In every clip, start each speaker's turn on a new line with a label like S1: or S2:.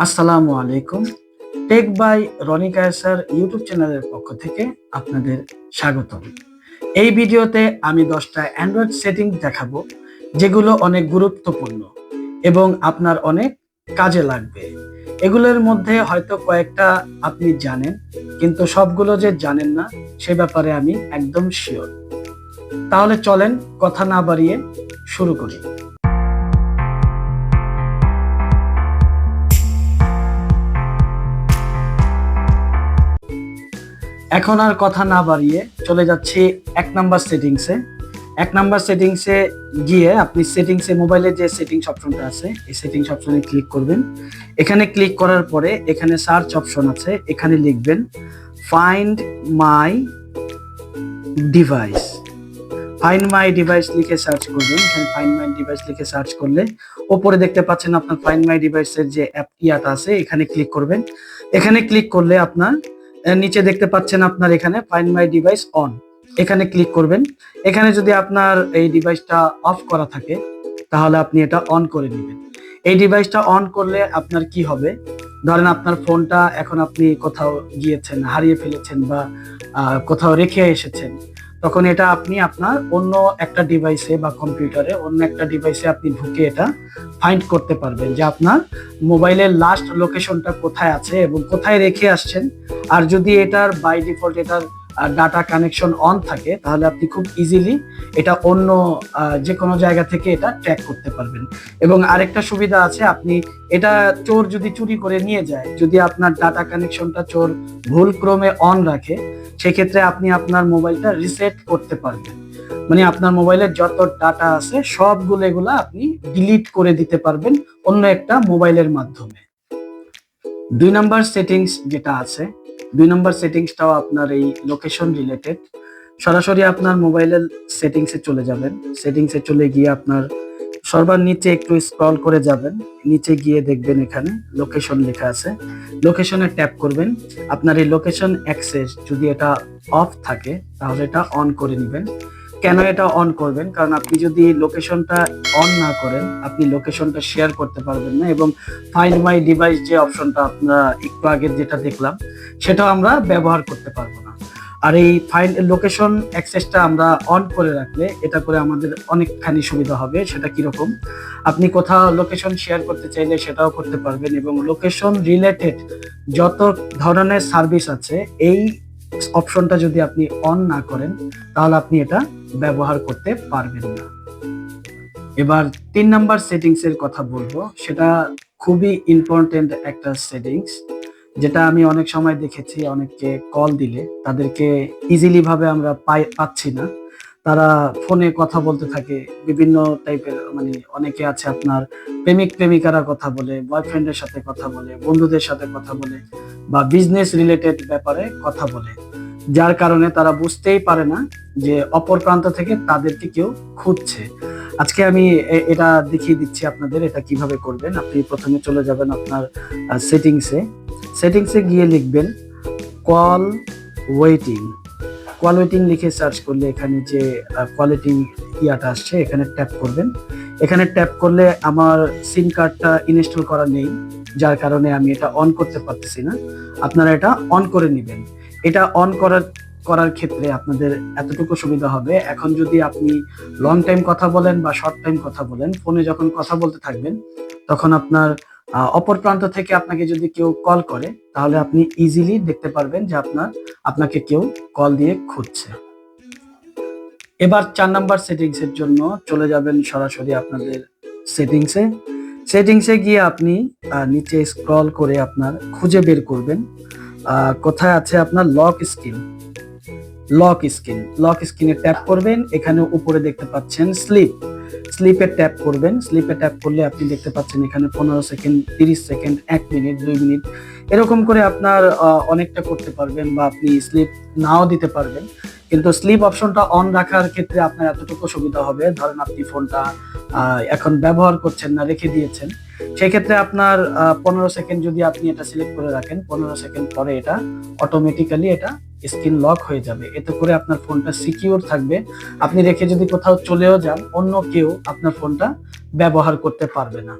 S1: আসসালামু আলাইকুম। Tech by Roni Kaiser YouTube চ্যানেলের পক্ষ থেকে আপনাদের স্বাগতম। এই ভিডিওতে আমি দশটা অ্যান্ড্রয়েড সেটিং দেখাবো, যেগুলো অনেক গুরুত্বপূর্ণ এবং আপনার অনেক কাজে লাগবে। এগুলোর মধ্যে হয়তো কয়েকটা আপনি জানেন, কিন্তু সবগুলো যে জানেন না, সে ব্যাপারে আমি একদম শিওর তাহলে চলেন, কথা না বাড়িয়ে শুরু করি। এখন আর কথা না বাড়িয়ে চলে যাচ্ছি এক নাম্বার সেটিংসে এক নাম্বার সেটিংসে গিয়ে আপনি সেটিংসে মোবাইলের যে সেটিংস অপশনটা আছে, এই সেটিংস অপশনে ক্লিক করবেন। এখানে ক্লিক করার পরে এখানে সার্চ অপশন আছে, এখানে লিখবেন find my device find my device লিখে সার্চ করবেন। এখানে ফাইন্ড মাই ডিভাইস লিখে সার্চ করলে ওপরে দেখতে পাচ্ছেন আপনার ফাইন্ড মাই ডিভাইসের যে অ্যাপ ইয়াটা আছে, এখানে ক্লিক করবেন। এখানে ক্লিক করলে আপনার নিচে দেখতে পাচ্ছেন আপনার এখানে ফাইন্ড মাই ডিভাইস অন এখানে ক্লিক করবেন। এখানে যদি আপনার এই ডিভাইসটা অফ করা থাকে, তাহলে আপনি এটা অন করে নেবেন। এই ডিভাইসটা অন করলে আপনার কি হবে? ধরেন আপনার ফোনটা এখন আপনি কোথাও গিয়েছেন, হারিয়ে ফেলেছেন বা কোথাও রেখে এসেছেন। তখন এটা আপনি আপনার অন্য একটা ডিভাইসে বা কম্পিউটারে অন্য একটা ডিভাইসে আপনি ঢুকে এটা ফাইন্ড করতে পারবেন যে আপনার মোবাইলের লাস্ট লোকেশনটা কোথায় আছে এবং কোথায় রেখে আসছেন। আর যদি এটার বাই ডিফল্ট এটার ডাটা কানেকশন অন থাকে, তাহলে আপনি খুব ইজিলি এটা অন্য যে কোনো জায়গা থেকে এটা ট্র্যাক করতে পারবেন। এবং আরেকটা সুবিধা আছে, আপনি এটা চোর যদি চুরি করে নিয়ে যায়, যদি আপনার ডাটা কানেকশনটা চোর ভুল ক্রমে অন রাখে, সেক্ষেত্রে আপনি আপনার মোবাইলটা রিসেট করতে পারবেন। মানে আপনার মোবাইলের যত ডাটা আছে, সবগুলো এগুলা আপনি ডিলিট করে দিতে পারবেন অন্য একটা মোবাইলের মাধ্যমে। দুই নাম্বার সেটিংস যেটা আছে দুই নম্বর সেটিংসটাও আপনার এই লোকেশন রিলেটেড সরাসরি আপনার মোবাইলের সেটিংসে চলে যাবেন। সেটিংসে চলে গিয়ে আপনার সর্বার নিচে একটু স্ক্রল করে যাবেন। নিচে গিয়ে দেখবেন এখানে লোকেশন লেখা আছে। লোকেশনে ট্যাপ করবেন। আপনার এই লোকেশন অ্যাক্সেস যদি এটা অফ থাকে, তাহলে এটা অন করে নেবেন। কেন এটা অন করবেন? কারণ আপনি যদি লোকেশনটা অন না করেন, আপনি লোকেশনটা শেয়ার করতে পারবেন না এবং ফাইন্ড মাই ডিভাইস যে অপশনটা আমরা একটু আগে যেটা দেখলাম, সেটাও আমরা ব্যবহার করতে পারব না। আর এই ফাইন্ড লোকেশন অ্যাক্সেসটা আমরা অন করে রাখলে এটা করে আমাদের অনেকখানি সুবিধা হবে, সেটা কীরকম? আপনি কোথাও লোকেশন শেয়ার করতে চাইলে সেটাও করতে পারবেন এবং লোকেশন রিলেটেড যত ধরনের সার্ভিস আছে, এই অপশনটা যদি আপনি অন না করেন, তাহলে আপনি এটা ব্যবহার করতে পারবেন না। এবার তিন নাম্বার সেটিংস এর কথা বলব। সেটা খুবই ইম্পর্টেন্ট একটা সেটিংস যেটা আমি অনেক সময় দেখেছি, অনেককে কল দিলে। তাদেরকে ইজিলি ভাবে আমরা পাই পাচ্ছি না। তারা ফোনে কথা বলতে থাকে, বিভিন্ন টাইপের মানে অনেকে আছে আপনার প্রেমিক, প্রেমিকারা কথা বলে বয়ফ্রেন্ডের সাথে কথা বলে, বন্ধুদের সাথে কথা বলে, বা বিজনেস রিলেটেড ব্যাপারে কথা বলে। যার কারণে তারা বুঝতেই পারে না যে অপর প্রান্ত থেকে তাদেরকে কেউ খুঁজছে। আজকে আমি এটা দেখিয়ে দিচ্ছি আপনাদের, এটা কীভাবে করবেন। আপনি প্রথমে চলে যাবেন আপনার সেটিংসে। সেটিংসে গিয়ে লিখবেন কল ওয়েটিং কল ওয়েটিং লিখে সার্চ করলে এখানে যে কোয়ালিটি ইয়াটা আসছে, এখানে ট্যাপ করবেন। এখানে ট্যাপ করলে আমার সিম কার্ডটা ইনস্টল করা নেই, যার কারণে আমি এটা অন করতে পারতেছি না। আপনারা এটা অন করে নেবেন। এটা অন করার করার ক্ষেত্রে আপনাদের এতটুকু সুবিধা হবে। এখন যদি আপনি লং টাইম কথা বলেন বা শর্ট টাইম কথা বলেন ফোনে যখন কথা বলতে থাকবেন, তখন আপনার অপর প্রান্ত থেকে আপনাকে যদি কেউ কল করে, তাহলে আপনি ইজিলি দেখতে পারবেন যে আপনার, আপনাকে কেউ কল দিয়ে খুঁজছে। এবার চার নাম্বার সেটিংস এর জন্য চলে যাবেন সরাসরি আপনাদের সেটিংসে সেটিংসে গিয়ে আপনি নিচে স্ক্রল করে আপনার খুঁজে বের করবেন। কোথায় আছে আপনার lock screen lock screen lock স্ক্রিনে ট্যাপ করবেন, এখানে উপরে দেখতে পাচ্ছেন স্লিপ স্লিপে ট্যাপ করবেন স্লিপে ট্যাপ করলে আপনি দেখতে পাচ্ছেন এখানে পনেরো সেকেন্ড তিরিশ সেকেন্ড এক মিনিট দুই মিনিট এরকম করে আপনার অনেকটা করতে পারবেন বা আপনি স্লিপ নাও দিতে পারবেন। কিন্তু স্লিপ অপশনটা অন রাখার ক্ষেত্রে আপনার এতটুকু সুবিধা হবে। ধরেন আপনি ফোনটা এখন ব্যবহার করছেন না, রেখে দিয়েছেন। সেক্ষেত্রে আপনার পনেরো সেকেন্ড যদি আপনি এটা সিলেক্ট করে রাখেন, পনেরো সেকেন্ড পরে এটা অটোমেটিক্যালি এটা স্ক্রিন লক হয়ে যাবে। এতে করে আপনার ফোনটা সিকিউর থাকবে। আপনি রেখে যদি কোথাও চলেও যান, অন্য কেউ আপনার ফোনটা ব্যবহার করতে পারবে না।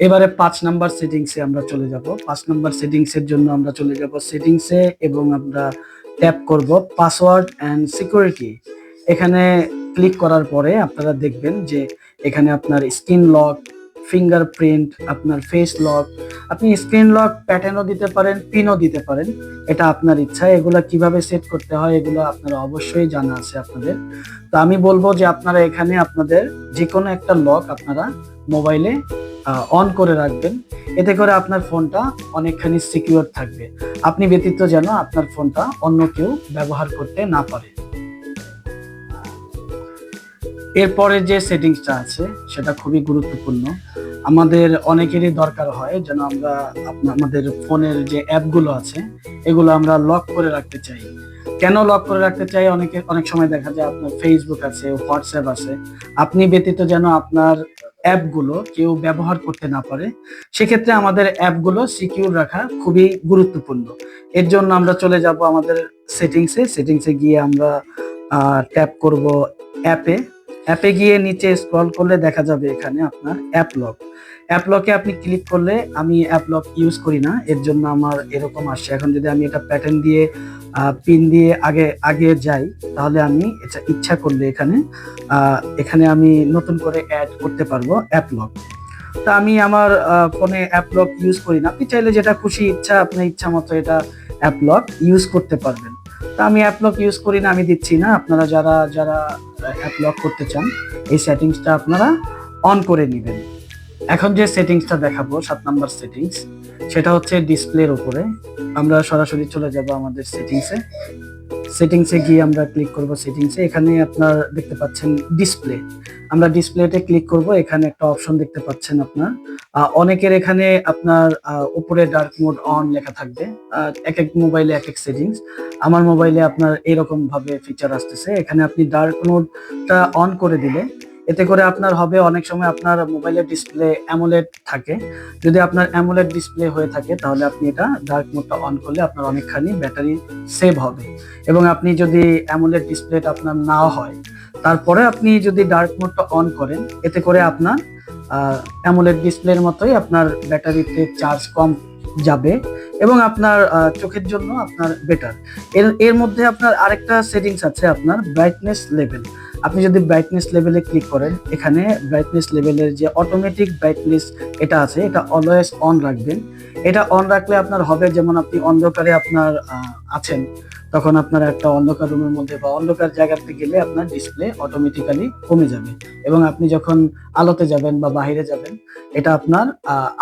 S1: এবারে পাঁচ নাম্বার সেটিংসে আমরা চলে যাব। পাঁচ নাম্বার সেটিংসের জন্য আমরা চলে যাব সেটিংসে এবং আমরা ট্যাপ করব পাসওয়ার্ড অ্যান্ড সিকিউরিটি এখানে ক্লিক করার পরে আপনারা দেখবেন যে এখানে আপনার স্ক্রিন লক ফিঙ্গারপ্রিন্ট আপনার ফেস লক আপনি স্ক্রিন লক প্যাটার্নও দিতে পারেন পিনও দিতে পারেন। এটা আপনার ইচ্ছা, এগুলো কীভাবে সেট করতে হয় এগুলো আপনারা অবশ্যই জানা আছে আপনাদের। তো আমি বলব যে আপনারা এখানে আপনাদের যে কোনো একটা লক আপনারা মোবাইলে অন করে রাখবেন। এতে করে আপনার ফোনটা অনেকখানি সিকিউর থাকবে। আপনি ব্যতীত যেন আপনার ফোনটা অন্য কেউ ব্যবহার করতে না পারে। এরপরে যে সেটিংসটা আছে, সেটা খুবই গুরুত্বপূর্ণ। আমাদের অনেকেরই দরকার হয় যেন আমরা আমাদের ফোনের যে অ্যাপগুলো আছে, এগুলো আমরা লক করে রাখতে চাই। কেন লক করে রাখতে চাই? অনেকে, অনেক সময় দেখা যায় আপনার ফেসবুক আছে হোয়াটসঅ্যাপ আছে। আপনি ব্যতীত যেন আপনার অ্যাপগুলো কেউ ব্যবহার করতে না পারে, সেক্ষেত্রে আমাদের অ্যাপগুলো সিকিউর রাখা খুবই গুরুত্বপূর্ণ। এর জন্য আমরা চলে যাব আমাদের সেটিংসে সেটিংসে গিয়ে আমরা ট্যাপ করব অ্যাপে। অ্যাপে গিয়ে নিচে স্ক্রল করলে দেখা যাবে এখানে আপনার অ্যাপ লক অ্যাপ লকে আপনি ক্লিক করলে আমি অ্যাপ লক ইউজ করি না, এর জন্য আমার এরকম আসছে। এখন যদি আমি এটা প্যাটার্ন দিয়ে পিন দিয়ে আগে আগে যাই, তাহলে আমি এটা ইচ্ছা করলে এখানে এখানে আমি নতুন করে অ্যাড করতে পারব অ্যাপ লক তা আমি আমার ফোনে অ্যাপ লক ইউজ করি না। আপনি চাইলে যেটা খুশি ইচ্ছা, আপনার ইচ্ছা মতো এটা অ্যাপ লক ইউজ করতে পারবেন। তা আমি অ্যাপ লক ইউজ করি না, আমি দিচ্ছি না। আপনারা যারা যারা অ্যাপ লক করতে চান, এই সেটিংসটা আপনারা অন করে নেবেন। এখন যে সেটিংসটা দেখাবো, সাত নাম্বার সেটিংস সেটা হচ্ছে ডিসপ্লের উপরে। আমরা সরাসরি চলে যাব আমাদের সেটিংসে সেটিংসে গিয়ে আমরা ক্লিক করব সেটিংসে এখানে আপনার দেখতে পাচ্ছেন ডিসপ্লে আমরা ডিসপ্লেতে ক্লিক করব। এখানে একটা অপশন দেখতে পাচ্ছেন আপনার। অনেকের এখানে আপনার উপরে ডার্ক মোড অন লেখা থাকবে। এক এক মোবাইলে এক এক সেটিংস আমার মোবাইলে আপনার এরকম ভাবে ফিচার আসতেছে। এখানে আপনি ডার্ক মোডটা অন করে দিলে এতে করে আপনার হবে অনেক সময় আপনার মোবাইলের ডিসপ্লে অ্যামোলেড থাকে। যদি আপনার অ্যামোলেড ডিসপ্লে হয়ে থাকে, তাহলে আপনি এটা ডার্ক মোডটা অন করলে আপনার অনেকখানি ব্যাটারি সেভ হবে। এবং আপনি যদি অ্যামোলেড ডিসপ্লেটা আপনার না হয়, তারপরে আপনি যদি ডার্ক মোডটা অন করেন, এতে করে আপনার অ্যামোলেড ডিসপ্লের মতোই আপনার ব্যাটারিতে চার্জ কম যাবে এবং আপনার চোখের জন্য আপনার বেটার এর এর মধ্যে আপনার আরেকটা সেটিংস আছে আপনার ব্রাইটনেস লেভেল আপনি যদি ব্রাইটনেস লেভেলে ক্লিক করেন, এখানে ব্রাইটনেস লেভেলের যে অটোমেটিক ব্রাইটনেস এটা আছে, এটা অলওয়েজ অন রাখবেন। এটা অন রাখলে আপনার হবে যেমন আপনি অন্ধকারে আপনার আছেন, তখন আপনার একটা অন্ধকার রুমের মধ্যে বা অন্ধকার জায়গাতে গেলে আপনার ডিসপ্লে অটোমেটিক্যালি কমে যাবে। এবং আপনি যখন আলোতে যাবেন বা বাহিরে যাবেন, এটা আপনার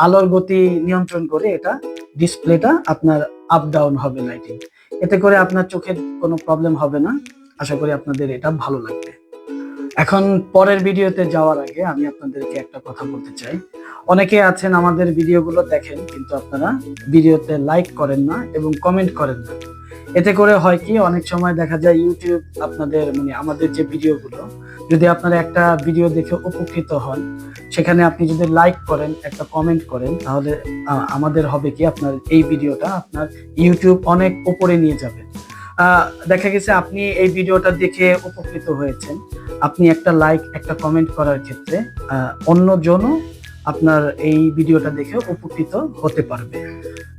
S1: আলোর গতি নিয়ন্ত্রণ করে এটা ডিসপ্লেটা আপনার আপ ডাউন হবে লাইটিং এতে করে আপনার চোখের কোনো প্রবলেম হবে না। আশা করি আপনাদের এটা ভালো লাগবে। এখন পরের ভিডিওতে যাওয়ার আগে আমি আপনাদেরকে একটা কথা বলতে চাই। অনেকে আছেন আমাদের ভিডিওগুলো দেখেন, কিন্তু আপনারা ভিডিওতে লাইক করেন না এবং কমেন্ট করেন না। এতে করে হয় কি, অনেক সময় দেখা যায় ইউটিউব আপনাদের মানে আমাদের যে ভিডিওগুলো, যদি আপনারা একটা ভিডিও দেখে উপকৃত হন, সেখানে আপনি যদি লাইক করেন, একটা কমেন্ট করেন, তাহলে আমাদের হবে কি আপনার এই ভিডিওটা আপনার ইউটিউব অনেক উপরে নিয়ে যাবে। দেখা গেছে আপনি এই ভিডিওটা দেখে উপকৃত হয়েছেন। আপনি একটা লাইক একটা কমেন্ট করার ক্ষেত্রে অন্যজনও আপনার এই ভিডিওটা দেখে উপকৃত হতে পারবে।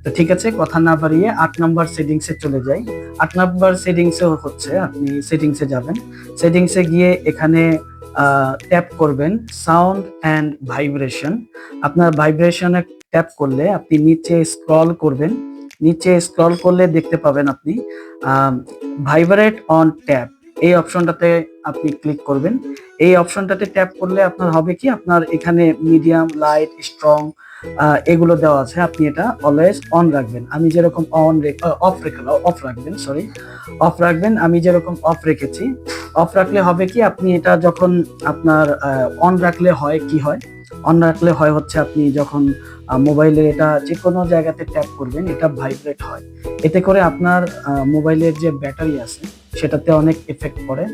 S1: তো ঠিক আছে, কথা না বাড়িয়ে আট নাম্বার সেটিংসে চলে যাই। আট নাম্বার সেটিংসে হচ্ছে, আপনি সেটিংসে যাবেন। সেটিংসে গিয়ে এখানে ট্যাপ করবেন সাউন্ড অ্যান্ড ভাইব্রেশন আপনার ভাইব্রেশনে ট্যাপ করলে আপনি নিচে স্ক্রল করবেন। নিচে স্ক্রল করলে দেখতে পাবেন আপনি ভাইব্রেট অন ট্যাপ এই অপশনটাতে আপনি ক্লিক করবেন। এই অপশনটাতে ট্যাপ করলে আপনার হবে কি? আপনার এখানে মিডিয়াম লাইট স্ট্রং এগুলো দেওয়া আছে। আপনি এটা অলওয়েজ অন রাখবেন। আমি যেরকম অন অফ রেখে অফ রাখবেন সরি অফ রাখবেন। আমি যেরকম অফ রেখেছি অফ রাখলে হবে কি? আপনি এটা যখন আপনার অন রাখলে হয়, কি হয়? অন রাখলে হয় হচ্ছে আপনি যখন মোবাইলে এটা যে কোনো জায়গাতে ট্যাপ করবেন, এটা ভাইব্রেট হয়। এতে করে আপনার মোবাইলের যে ব্যাটারি আছে, সেটাতে অনেক এফেক্ট পড়ে।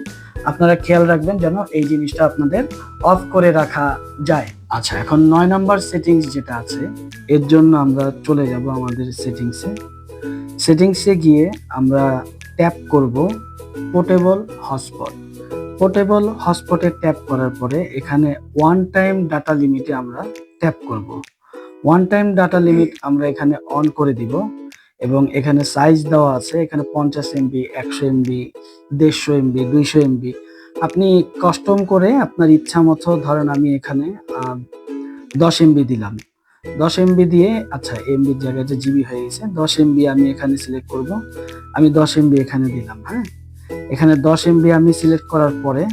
S1: আপনারা খেয়াল রাখবেন যেন এই জিনিসটা আপনাদের অফ করে রাখা যায়। আচ্ছা এখন নয় নাম্বার সেটিংস যেটা আছে, এর জন্য আমরা চলে যাব আমাদের সেটিংসে সেটিংসে গিয়ে আমরা ট্যাপ করব পোর্টেবল হটস্পট পোর্টেবল হটস্পটে ট্যাপ করার পরে এখানে ওয়ান টাইম ডাটা লিমিটে আমরা ট্যাপ করব। ওয়ান টাইম ডাটা লিমিট আমরা এখানে অন করে দিব এবং এখানে সাইজ দেওয়া আছে, এখানে পঞ্চাশ এমবি একশো এমবি দেড়শো এমবি দুইশো এমবি আপনি কস্টম করে আপনার ইচ্ছা মতো ধরেন আমি এখানে দশ এমবি দিলাম। দশ এমবি দিয়ে আচ্ছা এমবির জায়গায় যে জিবি হয়ে গেছে, দশ এমবি আমি এখানে সিলেক্ট করব। আমি দশ এমবি এখানে দিলাম হ্যাঁ? এখানে দশ এমবি আমি সিলেক্ট করার পরে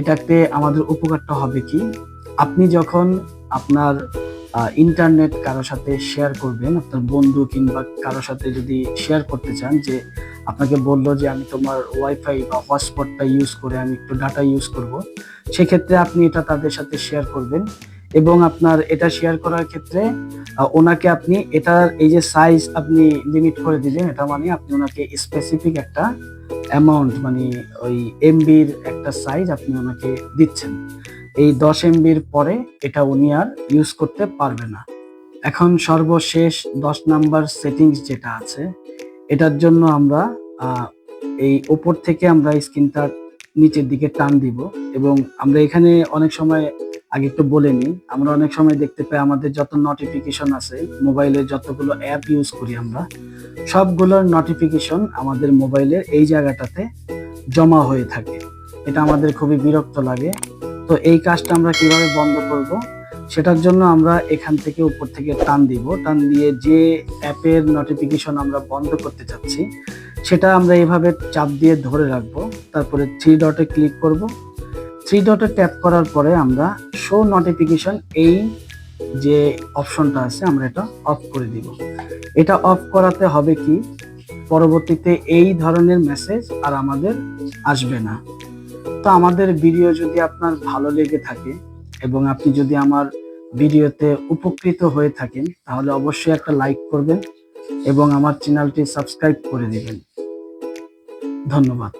S1: এটাতে আমাদের উপকারটা হবে কি? আপনি যখন আপনার ইন্টারনেট কারোর সাথে শেয়ার করবেন, আপনার বন্ধু কিংবা কারোর সাথে যদি শেয়ার করতে চান যে আপনাকে বলল যে আমি তোমার ওয়াইফাই বা হটস্পটটা ইউজ করে আমি একটু ডাটা ইউজ করব, সেক্ষেত্রে আপনি এটা তাদের সাথে শেয়ার করবেন এবং আপনার এটা শেয়ার করার ক্ষেত্রে ওনাকে আপনি এটার এই যে সাইজ আপনি লিমিট করে দিলেন, এটা মানে আপনি ওনাকে স্পেসিফিক একটা অ্যামাউন্ট মানে ওই এমবির একটা সাইজ আপনি ওনাকে দিচ্ছেন। এই দশ এমবির পরে এটা উনি আর ইউজ করতে পারবে না। এখন সর্বশেষ দশ নাম্বার সেটিংস যেটা আছে, এটার জন্য আমরা এই ওপর থেকে আমরা স্ক্রিনটা নিচের দিকে টান দিব এবং আমরা এখানে অনেক সময়, আগে একটু বলে নিই, আমরা অনেক সময় দেখতে পাই আমাদের যত নোটিফিকেশন আছে মোবাইলে যতগুলো অ্যাপ ইউজ করি আমরা সবগুলোর নোটিফিকেশন আমাদের মোবাইলের এই জায়গাটাতে জমা হয়ে থাকে। এটা আমাদের খুবই বিরক্ত লাগে। তো এই কাজটা আমরা কীভাবে বন্ধ করব, সেটার জন্য আমরা এখান থেকে উপর থেকে টান দিব। টান দিয়ে যে অ্যাপের নোটিফিকেশন আমরা বন্ধ করতে চাচ্ছি, সেটা আমরা এভাবে চাপ দিয়ে ধরে রাখব। তারপরে থ্রি ডটে ক্লিক করব। থ্রি ডটে ট্যাপ করার পরে আমরা শো নোটিফিকেশন এই যে অপশনটা আছে, আমরা এটা অফ করে দিব। এটা অফ করাতে হবে কি? পরবর্তীতে এই ধরনের মেসেজ আর আমাদের আসবে না। তো আমাদের ভিডিও যদি আপনার ভালো লেগে থাকে এবং আপনি যদি আমার ভিডিওতে উপকৃত হয়ে থাকেন, তাহলে অবশ্যই একটা লাইক করবেন এবং আমার চ্যানেলটি সাবস্ক্রাইব করে দিবেন। ধন্যবাদ।